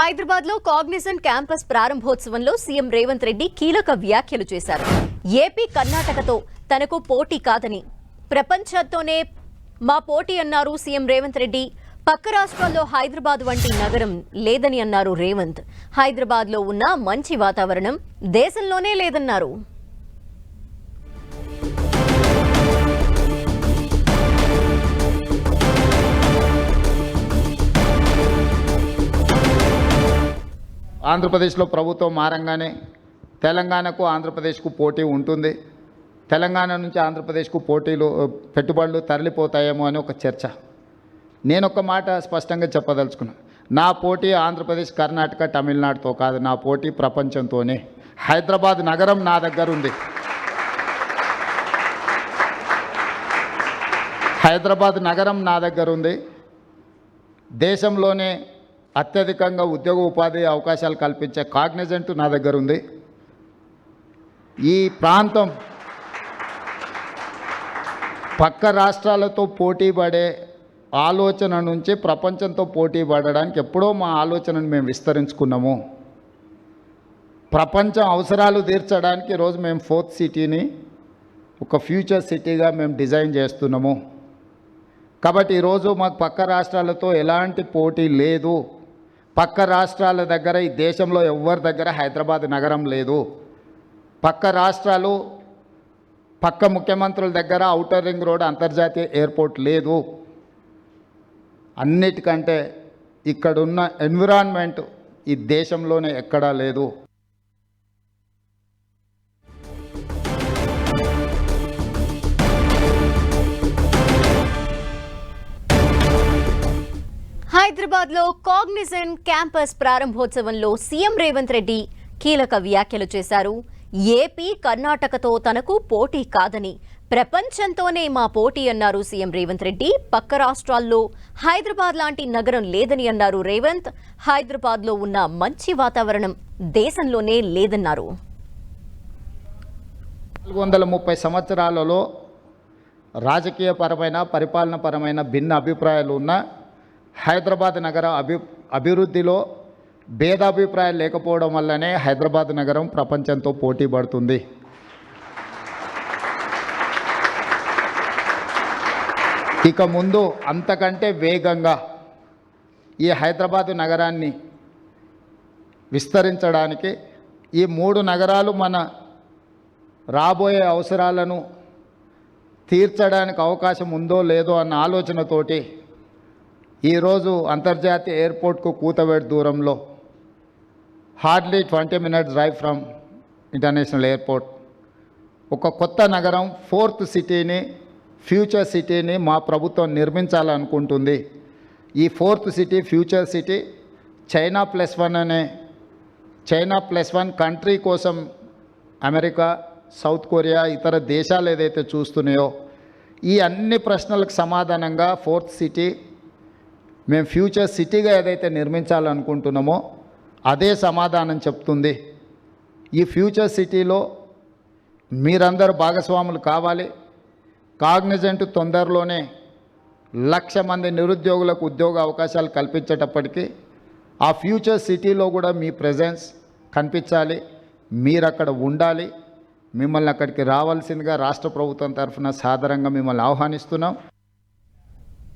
హైదరాబాద్లో కాగ్నిజన్ క్యాంపస్ ప్రారంభోత్సవంలో సీఎం రేవంత్ రెడ్డి కీలక వ్యాఖ్యలు చేశారు. ఏపీ కర్ణాటకతో తనకు పోటీ కాదని ప్రపంచంతోనే మా పోటీ అన్నారు సీఎం రేవంత్ రెడ్డి. పక్క రాష్ట్రాల్లో హైదరాబాద్ వంటి నగరం లేదని అన్నారు రేవంత్. హైదరాబాద్లో ఉన్న మంచి వాతావరణం దేశంలోనే లేదన్నారు. ఆంధ్రప్రదేశ్లో ప్రభుత్వం మారంగానే తెలంగాణకు ఆంధ్రప్రదేశ్కు పోటీ ఉంటుంది. తెలంగాణ నుంచి ఆంధ్రప్రదేశ్కు పోటీలు పెట్టుబడులు తరలిపోతాయేమో అని ఒక చర్చ. నేను ఒక మాట స్పష్టంగా చెప్పదలుచుకున్నాను నా పోటీ ఆంధ్రప్రదేశ్ కర్ణాటక తమిళనాడుతో కాదు నా పోటీ ప్రపంచంతోనే. హైదరాబాద్ నగరం నా దగ్గర ఉంది. హైదరాబాద్ నగరం నా దగ్గర ఉంది. దేశంలోనే అత్యధికంగా ఉద్యోగ ఉపాధి అవకాశాలు కల్పించే కాగ్నిజెంట్ నా దగ్గర ఉంది. ఈ ప్రాంతం పక్క రాష్ట్రాలతో పోటీ పడే ఆలోచన నుంచి ప్రపంచంతో పోటీ పడడానికి ఎప్పుడో మా ఆలోచనను మేము విస్తరించుకున్నాము. ప్రపంచం అవసరాలు తీర్చడానికి ఈరోజు మేము ఫోర్త్ సిటీని ఒక ఫ్యూచర్ సిటీగా మేము డిజైన్ చేస్తున్నాము. కాబట్టి ఈరోజు మాకు పక్క రాష్ట్రాలతో ఎలాంటి పోటీ లేదు. పక్క రాష్ట్రాల దగ్గర ఈ దేశంలో ఎవరి దగ్గర హైదరాబాద్ నగరం లేదు. పక్క రాష్ట్రాలు పక్క ముఖ్యమంత్రుల దగ్గర ఔటర్ రింగ్ రోడ్ అంతర్జాతీయ ఎయిర్పోర్ట్ లేదు. అన్నిటికంటే ఇక్కడున్న ఎన్విరాన్మెంట్ ఈ దేశంలోనే ఎక్కడా లేదు. హైదరాబాద్లో కాగ్నిజన్ క్యాంపస్ ప్రారంభోత్సవంలో సీఎం రేవంత్ రెడ్డి కీలక వ్యాఖ్యలు చేశారు. ఏపీ కర్ణాటకతో తనకు పోటీ కాదని ప్రపంచంతోనే మా పోటీ అన్నారు సీఎం రేవంత్ రెడ్డి. పక్క రాష్ట్రాల్లో హైదరాబాద్ లాంటి నగరం లేదని అన్నారు రేవంత్. హైదరాబాద్లో ఉన్న మంచి వాతావరణం దేశంలోనే లేదన్నారు. నాలుగు వందల ముప్పై సంవత్సరాలలో రాజకీయపరమైన పరిపాలనపరమైన భిన్న అభిప్రాయాలు ఉన్న హైదరాబాద్ నగర అభి అభివృద్ధిలో భేదాభిప్రాయాలు లేకపోవడం వల్లనే హైదరాబాద్ నగరం ప్రపంచంతో పోటీ పడుతుంది. ఇక ముందు అంతకంటే వేగంగా ఈ హైదరాబాదు నగరాన్ని విస్తరించడానికి ఈ మూడు నగరాలు మన రాబోయే అవసరాలను తీర్చడానికి అవకాశం ఉందో లేదో అన్న ఆలోచనతోటి ఈరోజు అంతర్జాతీయ ఎయిర్పోర్ట్కు కూతవేడు దూరంలో hardly twenty minutes drive from international airport. ఒక కొత్త నగరం ఫోర్త్ సిటీని ఫ్యూచర్ సిటీని మా ప్రభుత్వం నిర్మించాలనుకుంటుంది. ఈ fourth city future city China plus one అనే చైనా ప్లస్ వన్ కంట్రీ కోసం అమెరికా సౌత్ కొరియా ఇతర దేశాలు ఏదైతే చూస్తున్నాయో ఈ అన్ని ప్రశ్నలకు సమాధానంగా ఫోర్త్ సిటీ మేము ఫ్యూచర్ సిటీగా ఏదైతే నిర్మించాలనుకుంటున్నామో అదే సమాధానం చెప్తుంది. ఈ ఫ్యూచర్ సిటీలో మీరందరూ భాగస్వాములు కావాలి. కాగ్నిజెంట్ తొందరలోనే లక్ష మంది నిరుద్యోగులకు ఉద్యోగ అవకాశాలు కల్పించేటప్పటికీ ఆ ఫ్యూచర్ సిటీలో కూడా మీ ప్రజెన్స్ కనిపించాలి. మీరు అక్కడ ఉండాలి. మిమ్మల్ని అక్కడికి రావాల్సిందిగా రాష్ట్ర ప్రభుత్వం తరఫున సాదరంగా మిమ్మల్ని ఆహ్వానిస్తున్నాం.